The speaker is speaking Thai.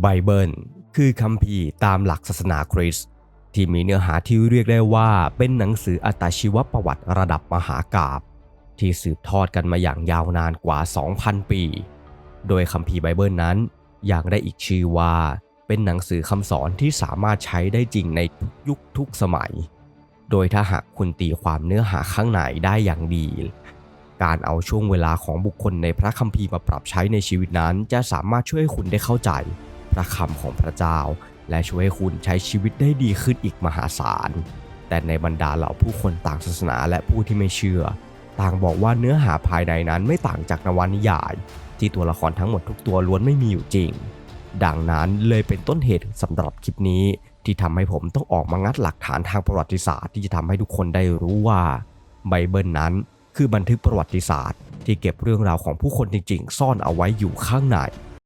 ไบเบิลคือคัมภีร์ตามหลักศาสนาคริสต์ที่มีเนื้อหาที่เรียกได้ว่าเป็นหนังสืออัตชีวประวัติระดับมหากาบที่สืบทอดกันมาอย่างยาวนานกว่า 2,000 ปี โดยคัมภีร์ไบเบิลนั้นยังได้อีกชื่อว่า เป็นหนังสือคำสอนที่สามารถใช้ได้จริงในทุกยุคทุกสมัย โดยถ้าหากคุณตีความเนื้อหาข้างในได้อย่างดี การเอาช่วงเวลาของบุคคลในพระคัมภีร์มาปรับใช้ในชีวิตนั้น จะสามารถช่วยให้คุณได้เข้าใจ ระคำของพระเจ้า และช่วยให้คุณใช้ชีวิตได้ดีขึ้นอีกมหาศาล แต่ในบรรดาเหล่าผู้คนต่างศาสนาและผู้ที่ไม่เชื่อ ต่างบอกว่าเนื้อหาภายในนั้นไม่ต่างจากนวนิยาย ที่ตัวละครทั้งหมดทุกตัวล้วนไม่มีอยู่จริง ดังนั้นเลยเป็นต้นเหตุสำหรับคลิปนี้ที่ทำให้ผมต้องออกมางัดหลักฐานทางประวัติศาสตร์ที่จะทำให้ทุกคนได้รู้ว่าไบเบิลนั้นคือบันทึกประวัติศาสตร์ ที่เก็บเรื่องราวของผู้คนจริงๆ ซ่อนเอาไว้อยู่ข้างใน